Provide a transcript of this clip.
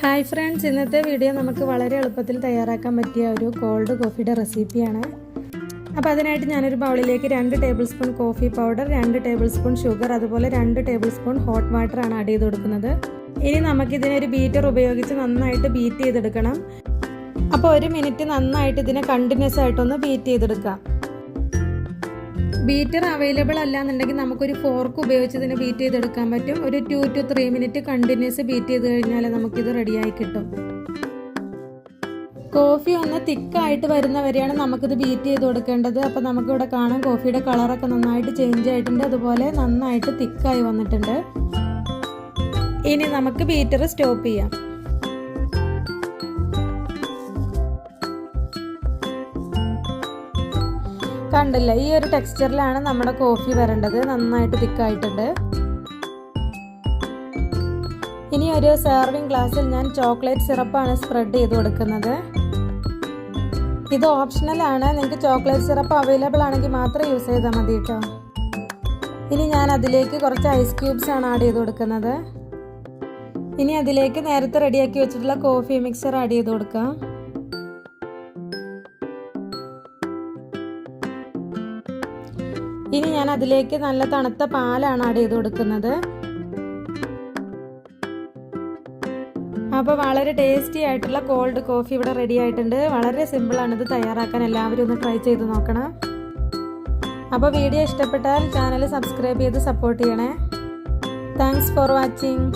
Hi friends ഇന്നത്തെ video നമുക്ക് വളരെ എളുപ്പത്തിൽ തയ്യാറാക്കാൻ പറ്റിയ ഒരു കോൾഡ് കോഫിയുടെ റെസിപ്പിയാണ്. അപ്പോൾ അതിനായിട്ട് ഞാനൊരു ബൗളിലേക്ക് രണ്ട് ടേബിൾ സ്പൂൺ കോഫി പൗഡർ രണ്ട് ടേബിൾ സ്പൂൺ ഷുഗർ അതുപോലെ രണ്ട് ടേബിൾ സ്പൂൺ ഹോട്ട് വാട്ടർ ആണ് ആഡ് ചെയ്ത് കൊടുക്കുന്നത്. ഇനി നമുക്കിതിനൊരു ബീറ്റർ ഉപയോഗിച്ച് നന്നായിട്ട് ബീറ്റ് ചെയ്തെടുക്കണം. അപ്പോൾ ഒരു മിനിറ്റ് നന്നായിട്ട് ഇതിനെ കണ്ടിന്യൂസ് ആയിട്ടൊന്ന് ബീറ്റ് ചെയ്തെടുക്കാം. ബീറ്റർ അവൈലബിൾ അല്ല എന്നുണ്ടെങ്കിൽ നമുക്കൊരു ഫോർക്ക് ഉപയോഗിച്ച് ഇതിനെ ബീറ്റ് ചെയ്തെടുക്കാൻ പറ്റും. ഒരു two two three minute continuous beat ചെയ്ത് കഴിഞ്ഞാൽ നമുക്കിത് റെഡിയായി കിട്ടും. കോഫി ഒന്ന് തിക്കായിട്ട് വരുന്നവരെയാണ് നമുക്കിത് ബീറ്റ് ചെയ്ത് കൊടുക്കേണ്ടത്. അപ്പോൾ നമുക്കിവിടെ കാണാം കോഫിയുടെ കളറൊക്കെ നന്നായിട്ട് ചേഞ്ച് ആയിട്ടുണ്ട്. അതുപോലെ നന്നായിട്ട് തിക്കായി വന്നിട്ടുണ്ട്. ഇനി നമുക്ക് ബീറ്റർ സ്റ്റോപ്പ് ചെയ്യാം. കണ്ടില്ല ഈ ഒരു ടെക്സ്ചറിലാണ് നമ്മുടെ കോഫി വരേണ്ടത്. നന്നായിട്ട് തിക്കായിട്ടുണ്ട്. ഇനി ഒരു സെർവിങ് ഗ്ലാസ്സിൽ ഞാൻ ചോക്ലേറ്റ് സിറപ്പാണ് സ്പ്രെഡ് ചെയ്ത് കൊടുക്കുന്നത്. ഇത് ഓപ്ഷണൽ ആണ്. നിങ്ങൾക്ക് ചോക്ലേറ്റ് സിറപ്പ് അവൈലബിൾ ആണെങ്കിൽ മാത്രം യൂസ് ചെയ്താൽ മതി കേട്ടോ. ഇനി ഞാൻ അതിലേക്ക് കുറച്ച് ഐസ് ക്യൂബ്സ് ആണ് ആഡ് ചെയ്ത് കൊടുക്കുന്നത്. ഇനി അതിലേക്ക് നേരത്തെ റെഡിയാക്കി വെച്ചിട്ടുള്ള കോഫി മിക്സർ ആഡ് ചെയ്ത് കൊടുക്കാം. ഇനി ഞാൻ അതിലേക്ക് നല്ല തണുത്ത പാലാണ് ആഡ് ചെയ്ത് കൊടുക്കുന്നത്. അപ്പോൾ വളരെ ടേസ്റ്റി ആയിട്ടുള്ള കോൾഡ് കോഫി ഇവിടെ റെഡി ആയിട്ടുണ്ട്. വളരെ സിമ്പിളാണ് ഇത് തയ്യാറാക്കാൻ. എല്ലാവരും ഒന്ന് ട്രൈ ചെയ്ത് നോക്കണം. അപ്പോൾ വീഡിയോ ഇഷ്ടപ്പെട്ടാൽ ചാനൽ സബ്സ്ക്രൈബ് ചെയ്ത് സപ്പോർട്ട് ചെയ്യണേ. Thanks for watching